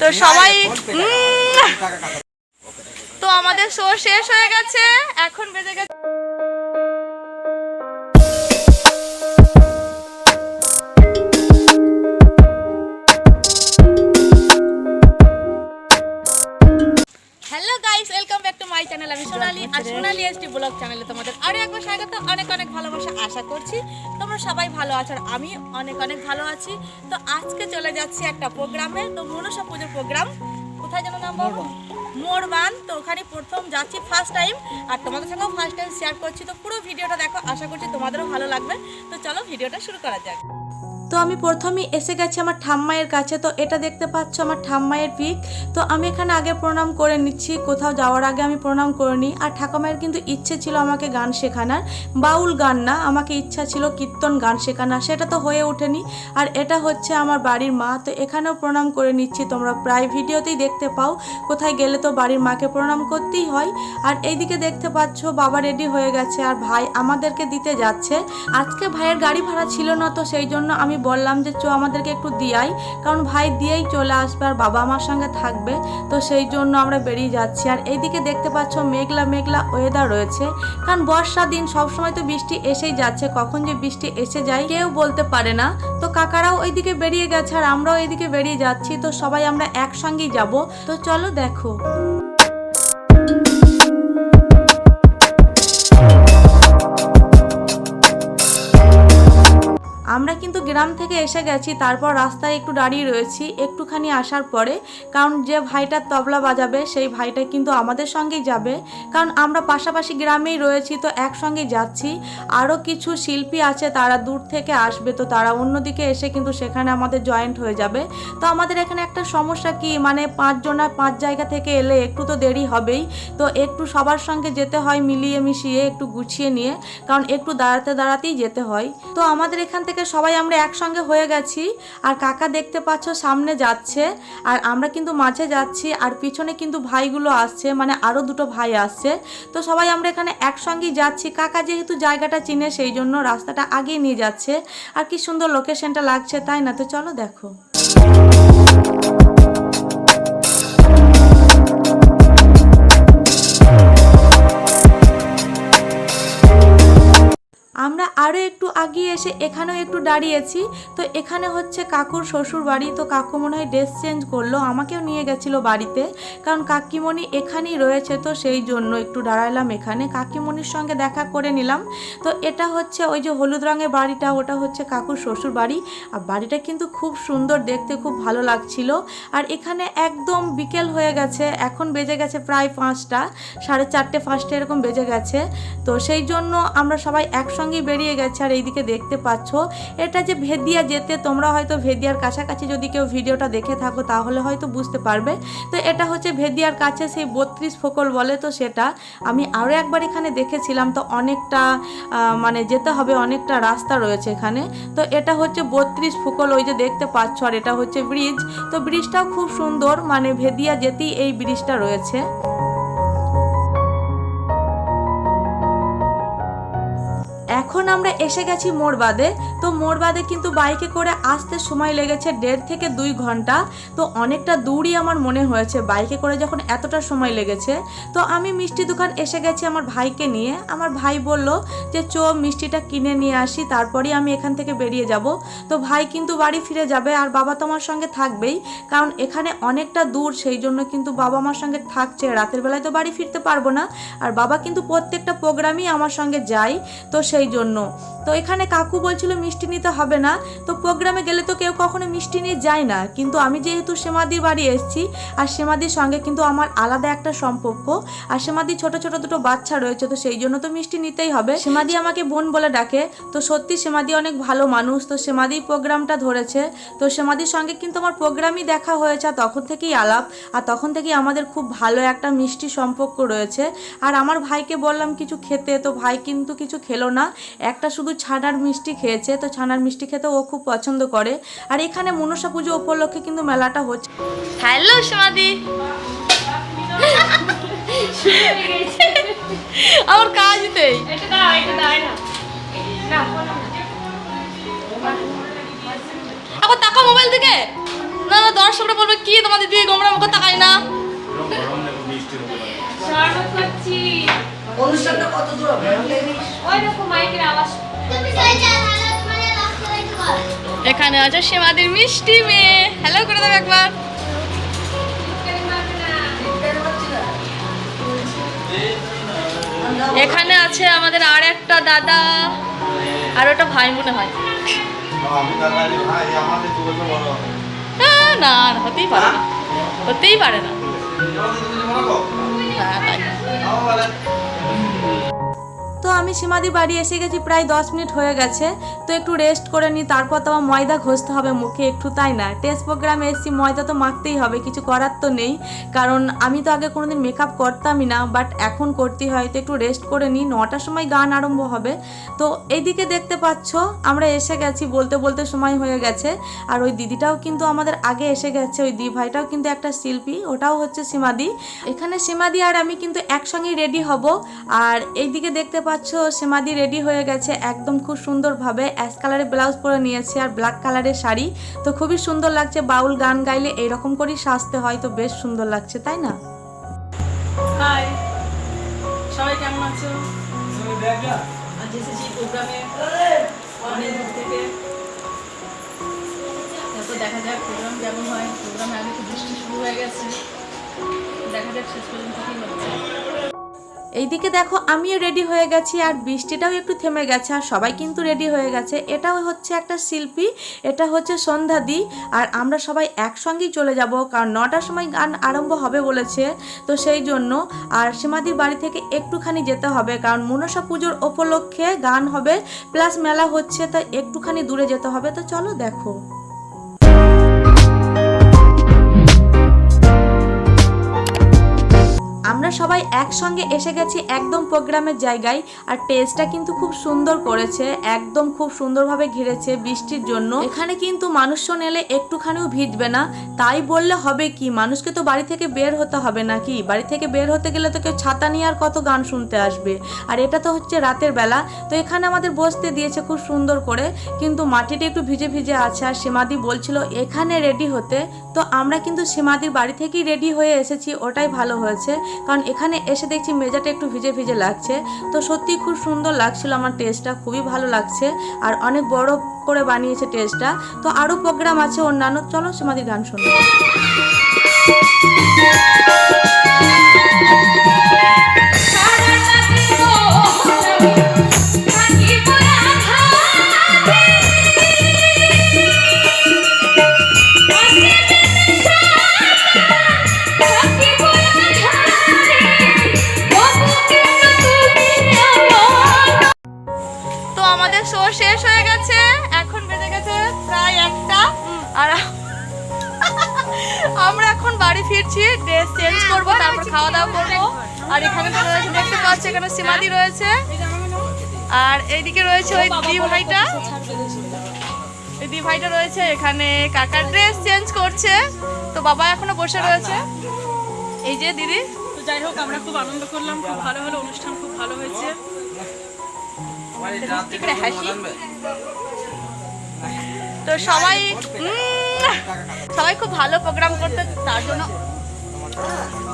তো সবাই তো আমাদের শো শেষ হয়ে গেছে এখন বেজে গেছে আর সোনালি এসটি ব্লগ চ্যানেলে তোমাদের আরও একবার স্বাগত। অনেক অনেক ভালোবাসা আশা করছি। তোমরা সবাই ভালো আছো আর আমি অনেক অনেক ভালো আছি। তো আজকে চলে যাচ্ছি একটা প্রোগ্রামে। তো মনসা পুজো প্রোগ্রাম। কোথায় যেন নাম বলব মোরবান। তো ওখানে প্রথম যাচ্ছি ফার্স্ট টাইম আর তোমাদের সঙ্গেও ফার্স্ট টাইম শেয়ার করছি। তো পুরো ভিডিওটা দেখো। আশা করছি তোমাদেরও ভালো লাগবে। তো চলো ভিডিওটা শুরু করা যাক। তো আমি প্রথমেই এসে গেছি আমার ঠাম্মায়ের কাছে। তো এটা দেখতে পাচ্ছ আমার ঠাম্মায়ের পিক তো আমি এখানে আগে প্রণাম করে নিচ্ছি। কোথাও যাওয়ার আগে আমি প্রণাম করে নিই। আর ঠাকুমায়ের কিন্তু ইচ্ছে ছিল আমাকে গান শেখানোর। বাউল গান না, আমাকে ইচ্ছা ছিল কীর্তন গান শেখানোর। সেটা তো হয়ে ওঠেনি। আর এটা হচ্ছে আমার বাড়ির মা। তো এখানেও প্রণাম করে নিচ্ছি। তোমরা প্রায় ভিডিওতেই দেখতে পাও। কোথায় গেলে তো বাড়ির মাকে প্রণাম করতেই হয়। আর এইদিকে দেখতে পাচ্ছ বাবা রেডি হয়ে গেছে। আর ভাই আমাদেরকে দিতে যাচ্ছে। আজকে ভাইয়ের গাড়ি ভাড়া ছিল না তো সেই জন্য আমি বললাম যে, চো, আমাদেরকে একটু দিয়াই। কারণ ভাই দিয়েই চলে আসবে আর বাবা আমার সঙ্গে থাকবে। তো সেই জন্য আমরা বেরিয়ে যাচ্ছি। আর এইদিকে দেখতে পাচ্ছ মেঘলা মেঘলা ওয়েদার রয়েছে। কারণ বর্ষা দিন, সবসময় তো বৃষ্টি এসেই যাচ্ছে। কখন যে বৃষ্টি এসে যায়, কেউ বলতে পারে না। তো কাকারাও ওইদিকে বেরিয়ে গেছে আর আমরাও এইদিকে বেরিয়ে যাচ্ছি। তো সবাই আমরা একসঙ্গেই যাব। তো চলো দেখো। আমরা কিন্তু গ্রাম থেকে এসে গেছি, তারপর রাস্তায় একটু দাঁড়িয়ে রয়েছি। একটুখানি আসার পরে, কারণ যে ভাইটার তবলা বাজাবে, সেই ভাইটা কিন্তু আমাদের সঙ্গেই যাবে। কারণ আমরা পাশাপাশি গ্রামেই রয়েছি, তো একসঙ্গে যাচ্ছি। আরও কিছু শিল্পী আছে, তারা দূর থেকে আসবে, তো তারা অন্যদিকে এসে কিন্তু সেখানে আমাদের জয়েন্ট হয়ে যাবে। তো আমাদের এখানে একটা সমস্যা কি মানে পাঁচজনা পাঁচ জায়গা থেকে এলে একটু তো দেরি হবেই। তো একটু সবার সঙ্গে যেতে হয় মিলিয়ে মিশিয়ে, একটু গুছিয়ে নিয়ে, কারণ একটু দাঁড়াতে দাঁড়াতেই যেতে হয়। তো আমাদের এখান থেকে সবাই আমরা একসঙ্গে হয়ে গেছি, আর কাকা দেখতে পাচ্ছ সামনে যাচ্ছে, আর আমরা কিন্তু মাঝে যাচ্ছি, আর পিছনে কিন্তু ভাইগুলো আসছে মানে আরও দুটো ভাই আসছে। তো সবাই আমরা এখানে একসঙ্গেই যাচ্ছি। কাকা যেহেতু জায়গাটা চিনে, সেই জন্য রাস্তাটা আগিয়ে নিয়ে যাচ্ছে। আর কি সুন্দর লোকেশনটা লাগছে, তাই না? তো চলো দেখো। আরও একটু আগিয়ে এসে এখানেও একটু দাঁড়িয়েছি। তো এখানে হচ্ছে কাকুর শ্বশুর বাড়ি তো কাকু মনে হয় ড্রেস চেঞ্জ করল, আমাকেও নিয়ে গেছিল বাড়িতে। কারণ কাকিমণি এখানেই রয়েছে, তো সেই জন্য একটু দাঁড়ালাম এখানে। কাকিমণির সঙ্গে দেখা করে নিলাম। তো এটা হচ্ছে ওই যে হলুদ রঙের বাড়িটা, ওটা হচ্ছে কাকুর শ্বশুর বাড়ি আর বাড়িটা কিন্তু খুব সুন্দর, দেখতে খুব ভালো লাগছিল। আর এখানে একদম বিকেল হয়ে গেছে, এখন বেজে গেছে প্রায় পাঁচটা, সাড়ে চারটে পাঁচটা এরকম বেজে গেছে। তো সেই জন্য আমরা সবাই একসঙ্গেই বেরিয়ে গেছে আর এইদিকে দেখতে পাচ্ছ। এটা যে ভেদিয়া যেতে, তোমরা হয়তো ভেদিয়ার কাছাকাছি যদি কেউ ভিডিওটা দেখে থাকো, তাহলে হয়তো বুঝতে পারবে। তো এটা হচ্ছে ভেদিয়ার কাছে সেই বত্রিশ ফোকল বলে তো সেটা। আমি আরও একবার এখানে দেখেছিলাম, তো অনেকটা মানে যেতে হবে, অনেকটা রাস্তা রয়েছে এখানে। তো এটা হচ্ছে বত্রিশ ফোকল, ওই যে দেখতে পাচ্ছ, আর এটা হচ্ছে ব্রিজ। তো ব্রিজটাও খুব সুন্দর মানে ভেদিয়া যেতেই এই ব্রিজটা রয়েছে। এখন আমরা এসে গেছি মোরবাদে। তো মোরবাদে কিন্তু বাইকে করে আসতে সময় লেগেছে দেড় থেকে দুই ঘণ্টা। তো অনেকটা দূরই আমার মনে হয়েছে বাইকে করে যখন এতটা সময় লেগেছে। তো আমি মিষ্টি দোকান এসে গেছি আমার ভাইকে নিয়ে। আমার ভাই বলল যে, চো, মিষ্টিটা কিনে নিয়ে আসি, তারপরেই আমি এখান থেকে বেরিয়ে যাব। তো ভাই কিন্তু বাড়ি ফিরে যাবে আর বাবা তো আমার সঙ্গে থাকবেই। কারণ এখানে অনেকটা দূর, সেই জন্য কিন্তু বাবা আমার সঙ্গে থাকছে। রাতের বেলায় তো বাড়ি ফিরতে পারব না। আর বাবা কিন্তু প্রত্যেকটা প্রোগ্রামই আমার সঙ্গে যায়। তো সেই জন্য। তো এখানে কাকু বলছিল, মিষ্টি নিতে হবে না। তো প্রোগ্রামে গেলে তো কেউ কখনো মিষ্টি নিয়ে যায় না। কিন্তু আমি যেহেতু সেমাদির বাড়ি এসেছি, আর সেমাদির সঙ্গে কিন্তু আমার আলাদা একটা সম্পর্ক, আর সেমাদি ছোট ছোট দুটো বাচ্চা রয়েছে, তো সেই জন্য তো মিষ্টি নিতেই হবে। সেমাদি আমাকে বোন বলে ডাকে, তো সত্যি সেমাদি অনেক ভালো মানুষ, তো সেমাদি প্রোগ্রামটা ধরেছে। তো সেমাদির সঙ্গে কিন্তু আমার প্রোগ্রামই দেখা হয়েছে, আর তখন থেকেই আলাপ, আর তখন থেকেই আমাদের খুব ভালো একটা মিষ্টি সম্পর্ক রয়েছে। আর আমার ভাইকে বললাম, কিছু খেতে। তো ভাই কিন্তু কিছু খেলো না একটা শুধু ছানার মিষ্টি খেয়েছে তো ছানার মিষ্টি খেতে ও খুব পছন্দ করে। আর এখানে মনসা পুজো উপলক্ষে কিন্তু মেলাটা হচ্ছে। হ্যালো সমাদি আমার কাজ নেই। এটা দাও এটা দাও এটা না আবার তাকা মোবাইল থেকে না না দর্শকরা বলবে কি তোমাদের অনুষ্ঠানটা কত দূর হবে? এখানে আছে সেমাদের মিষ্টি মেয়ে। হ্যালো করে দেবে একবার। এখানে আছে আমাদের আর একটা দাদা আর ওটা ভাই মনে হয়। না না হতেই পারে না। হতেই পারে না। হ্যাঁ তাই। হ্যাঁ, তো আমি সীমাদি বাড়ি এসে গেছি, প্রায় দশ মিনিট হয়ে গেছে। তো একটু রেস্ট করে নিই তারপর তো আমার ময়দা ঘষতে হবে মুখে, একটু তাই না। টেস্ট প্রোগ্রামে এসেছি, ময়দা তো মাখতেই হবে, কিছু করার তো নেই। কারণ আমি তো আগে কোনোদিন মেকআপ করতামই না বাট এখন করতেই হয়, তো একটু রেস্ট করে নিই নটার সময় গান আরম্ভ হবে। তো এইদিকে দেখতে পাচ্ছ, আমরা এসে গেছি, বলতে বলতে সময় হয়ে গেছে। আর ওই দিদিটাও কিন্তু আমাদের আগে এসে গেছে, ওই দি ভাইটাও কিন্তু একটা শিল্পী, ওটাও হচ্ছে সীমাদি। এখানে সীমাদি আর আমি কিন্তু একসঙ্গেই রেডি হব। আর এইদিকে দেখতে পাচ্ছ? সীমাদি রেডি হয়ে গেছে একদম খুব সুন্দরভাবে। অ্যাশ কালারের ব্লাউজ পরে নিয়েছে আর ব্ল্যাক কালারের শাড়ি। তো খুবই সুন্দর লাগছে বাউল গান গাইলে, এইরকম করেই সাজতে হয়, তো বেশ সুন্দর লাগছে, তাই না? হাই সবাই কেমন আছো? আজ এসেছি প্রোগ্রামে। অনেক দূর থেকে। দেখা যাক প্রোগ্রাম কেমন হয়। আগে তো বৃষ্টি শুরু হয়ে গেছে। দেখা যাক শেষ পর্যন্ত হচ্ছে। এইদিকে দেখো, আমিও রেডি হয়ে গেছি আর বৃষ্টিটাও একটু থেমে গেছে আর সবাই কিন্তু রেডি হয়ে গেছে। এটাও হচ্ছে একটা শিল্পী, এটা হচ্ছে সন্ধ্যাদি আর আমরা সবাই একসঙ্গেই চলে যাব কারণ নটার সময় গান আরম্ভ হবে বলেছে। তো সেই জন্য আর সীমাদির বাড়ি থেকে একটুখানি যেতে হবে কারণ মনসা পুজোর উপলক্ষে গান হবে, প্লাস মেলা হচ্ছে তাই একটুখানি দূরে যেতে হবে। তো চলো দেখো। আমরা সবাই একসঙ্গে এসে গেছি একদম প্রোগ্রামের জায়গায় আর টেস্টটা কিন্তু খুব সুন্দর করেছে, একদম খুব সুন্দরভাবে ঘিরেছে বৃষ্টির জন্য। এখানে কিন্তু মানুষজন এলে একটুখানিও ভিজবে না, তাই বললে হবে কি, মানুষকে তো বাড়ি থেকে বের হতে হবে নাকি? বাড়ি থেকে বের হতে গেলে তো কেউ ছাতা নিয়ে আর কত গান শুনতে আসবে। আর এটা তো হচ্ছে রাতের বেলা, তো এখানে আমাদের বসতে দিয়েছে খুব সুন্দর করে, কিন্তু মাটিটা একটু ভিজে ভিজে আছে আর সীমাদি বলছিল, এখানে রেডি হতে। তো আমরা কিন্তু সীমাদির বাড়ি থেকেই রেডি হয়ে এসেছি, ওটাই ভালো হয়েছে। কারণ এখানে এসে দেখছি মেজাটা একটু ভিজে ভিজে লাগছে। তো সত্যি খুব সুন্দর লাগছিল আমার টেস্টটা খুবই ভালো লাগছে। আর অনেক বড় করে বানিয়েছে টেস্টটা তো আরও প্রোগ্রাম আছে অন্যান্য, চলো সীমাদির গান শুনব ফিরছি ড্রেস চেঞ্জ করব তারপর খাওয়া দাওয়া করব। আর এখানে তো রয়েছে দেখতে পাচ্ছি এখানে সীমাদি রয়েছে। আর এইদিকে রয়েছে ওই দি ভাইটা। ওই দি ভাইটা রয়েছে এখানে কাকার ড্রেস চেঞ্জ করছে। তো বাবা এখনও বসে রয়েছে। এই যে দিদি। তো যাই হোক আমরা খুব আনন্দ করলাম খুব ভালো হলো অনুষ্ঠান খুব ভালো হয়েছে। হাসি। তো সবাই সবাই খুব ভালো প্রোগ্রাম করতে তার জন্য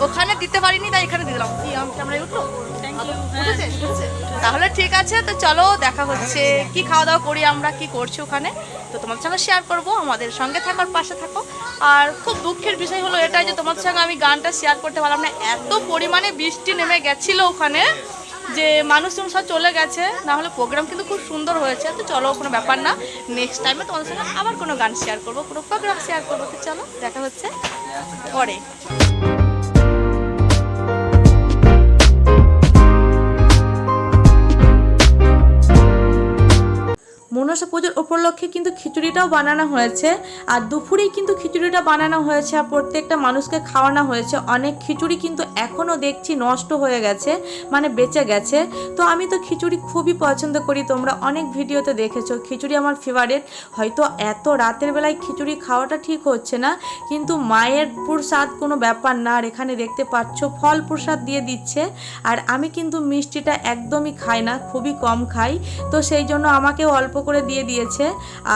ওখানে দিতে পারিনি তাই এখানে দিলাম। কি ক্যামেরায় উঠল? উঠেছে? উঠেছে? তাহলে ঠিক আছে তো চলো দেখা হচ্ছে। কি খাওয়া দাওয়া করি আমরা কি করছি ওখানে? তো তোমার সঙ্গে শেয়ার করব আমাদের সঙ্গে থাকার পাশে থাকো। আর খুব দুঃখের বিষয় হলো এটাই যে তোমার সঙ্গে আমি গানটা শেয়ার করতে পারলাম না। এত পরিমাণে বৃষ্টি নেমে গেছিল ওখানে। যে মানুষজন সব চলে গেছে না হলে প্রোগ্রাম কিন্তু খুব সুন্দর হয়েছে। তো চলো, কোনো ব্যাপার না। নেক্সট টাইমে তোমাদের সঙ্গে আবার কোনো গান শেয়ার করব, কোনো প্রোগ্রাম শেয়ার করব। তো চলো, দেখা হচ্ছে পরে। মনসা পুজোর উপলক্ষে কিন্তু খিচুড়িটাও বানানো হয়েছে। আর দুপুরেই কিন্তু খিচুড়িটা বানানো হয়েছে আর প্রত্যেকটা মানুষকে খাওয়ানো হয়েছে। অনেক খিচুড়ি কিন্তু এখনও দেখছি নষ্ট হয়ে গেছে মানে বেঁচে গেছে। তো আমি তো খিচুড়ি খুবই পছন্দ করি, তোমরা অনেক ভিডিওতে দেখেছ। খিচুড়ি আমার ফেভারিট হয়তো এত রাতের বেলায় খিচুড়ি খাওয়াটা ঠিক হচ্ছে না, কিন্তু মায়ের প্রসাদ কোনো ব্যাপার না। আর এখানে দেখতে পাচ্ছ, ফল প্রসাদ দিয়ে দিচ্ছে। আর আমি কিন্তু মিষ্টিটা একদমই খাই না, খুবই কম খাই। তো সেই জন্য আমাকেও অল্প করে দিয়ে দিয়েছে।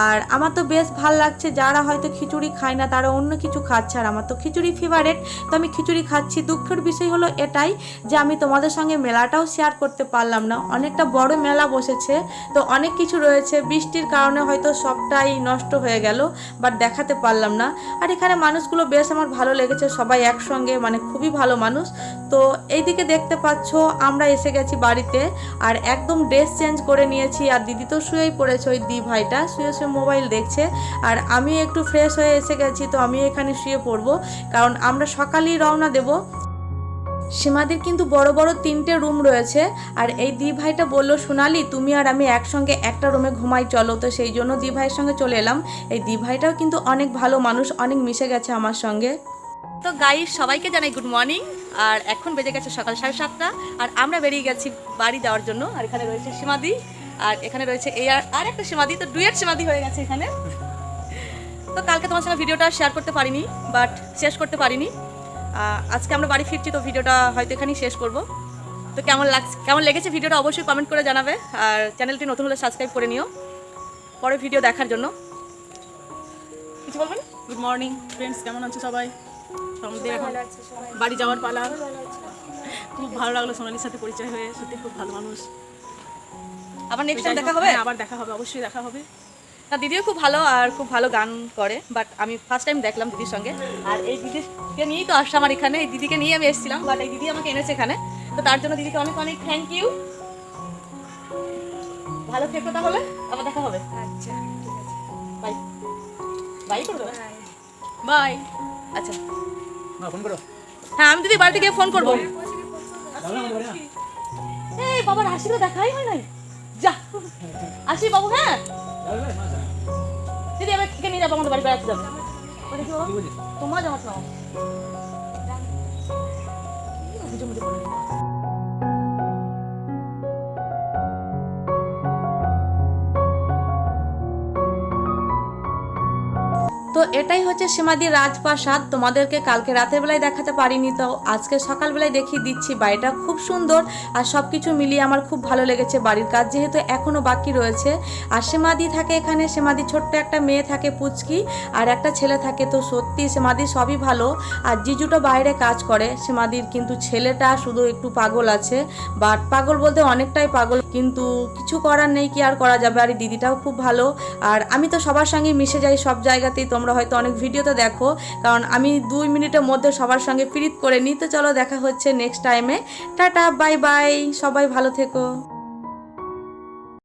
আর আমার তো বেশ ভালো লাগছে, যারা হয়তো খিচুড়ি খায় না, তারা অন্য কিছু খাচ্ছে। আর আমার তো খিচুড়ি ফেভারেট তো আমি খিচুড়ি খাচ্ছি। দুঃখের বিষয় হলো এটাই যে আমি তোমাদের সঙ্গে মেলাটাও শেয়ার করতে পারলাম না। অনেকটা বড় মেলা বসেছে, তো অনেক কিছু রয়েছে। বৃষ্টির কারণে হয়তো সবটাই নষ্ট হয়ে গেল বাট দেখাতে পারলাম না। আর এখানে মানুষগুলো বেশ আমার ভালো লেগেছে, সবাই একসঙ্গে মানে খুবই ভালো মানুষ। তো এইদিকে দেখতে পাচ্ছ, আমরা এসে গেছি বাড়িতে, আর একদম ড্রেস চেঞ্জ করে নিয়েছি। আর দিদি তো শুয়েই পড়েছে, ওই দি ভাইটা শুয়ে শুয়ে মোবাইল দেখছে। আর আমি একটু ফ্রেশ হয়ে এসে গেছি, তো আমি এখানে শুয়ে পড়ব। কারণ আমরা সকালেই রওনা দেব। সীমাদির কিন্তু বড় বড় তিনটে রুম রয়েছে। আর এই দি ভাইটা বলল, সোনালি, তুমি আর আমি একসঙ্গে একটা রুমে ঘুমাই, চলো। তো সেই জন্য দি ভাইয়ের সঙ্গে চলে এলাম। এই দি ভাইটাও কিন্তু অনেক ভালো মানুষ, অনেক মিশে গেছে আমার সঙ্গে। তো গাই সবাইকে জানাই গুড মর্নিং আর এখন বেজে গেছে সকাল সাড়ে সাতটা। আর আমরা বেরিয়ে গেছি বাড়ি যাওয়ার জন্য। আর এখানে রয়েছে সীমাদি। আর এখানে রয়েছে এই আর আর একটা সীমাদি তো ডুয়েট সীমাদি হয়ে গেছে এখানে। তো কালকে তোমার সঙ্গে ভিডিওটা শেয়ার করতে পারিনি বাট শেষ করতে পারিনি। আজকে আমরা বাড়ি ফিরছি তো ভিডিওটা হয়তো এখানেই শেষ করব। তো কেমন লাগছে কেমন লেগেছে ভিডিওটা অবশ্যই কমেন্ট করে জানাবে আর চ্যানেলটি নতুন হলে সাবস্ক্রাইব করে নিও। পরে ভিডিও দেখার জন্য। কিছু বলবেন? গুড মর্নিং ফ্রেন্ডস কেমন আছো সবাই? আমাদের এখন বাড়ি যাওয়ার পালা। খুব ভালো লাগল সোনালির সাথে পরিচয় হয়ে সত্যি খুব ভালো মানুষ। আবার নেক্সট টাইম দেখা হবে? হ্যাঁ, আবার দেখা হবে অবশ্যই দেখা হবে। না দিদিও খুব ভালো আর খুব ভালো গান করে বাট আমি ফার্স্ট টাইম দেখলাম দিদির সঙ্গে। আর এই দিদিকে নিয়েই তো আসছে আমার এখানে এই দিদিকে নিয়ে আমি এসেছিলাম বাট এই দিদি আমাকে এনেছে এখানে। তো তার জন্য দিদিকে অনেক অনেক থ্যাংক ইউ ভালো থেকো তাহলে আবার দেখা হবে। আচ্ছা বাই বাই করবে? বাই আচ্ছা। হ্যাঁ আমি দিদি বাড়িতে গিয়ে ফোন করব। এই বাবার হাসিগুলো দেখাই হয় নাই। যা। আসি বাবু হ্যাঁ? দিদি এবার থেকে নিয়ে যাব আমাদের বাড়ি বেড়াতে যাব? তোমার জামা শোনাও বলে তো এটাই হচ্ছে সীমাদির রাজপ্রাসাদ। তোমাদেরকে কালকে রাতের বেলায় দেখাতে পারিনি, তো আজকে সকালবেলায় দেখিয়ে দিচ্ছি বাড়িটা খুব সুন্দর আর সব কিছু মিলিয়ে আমার খুব ভালো লেগেছে বাড়ির কাজ যেহেতু এখনও বাকি রয়েছে। আর সীমাদি থাকে এখানে, সীমাদি ছোট্ট একটা মেয়ে থাকে পুচকি আর একটা ছেলে থাকে, তো সত্যি সীমাদির সবই ভালো। আর জিজুটা বাইরে কাজ করে, সীমাদির কিন্তু ছেলেটা শুধু একটু পাগল আছে, বাট পাগল বলতে অনেকটাই পাগল। কিন্তু কিছু করার নেই, কি আর করা যাবে? আর দিদিটাও খুব ভালো। আর আমি তো সবার সঙ্গে মিশে যাই সব জায়গাতেই, তোমরা হয়তো অনেক ভিডিওতে দেখো। কারণ আমি দুই মিনিটের মধ্যে সবার সঙ্গে ফিরিত করে নিই। তো চলো দেখা হচ্ছে নেক্সট টাইমে টাটা বাই বাই সবাই ভালো থেকো।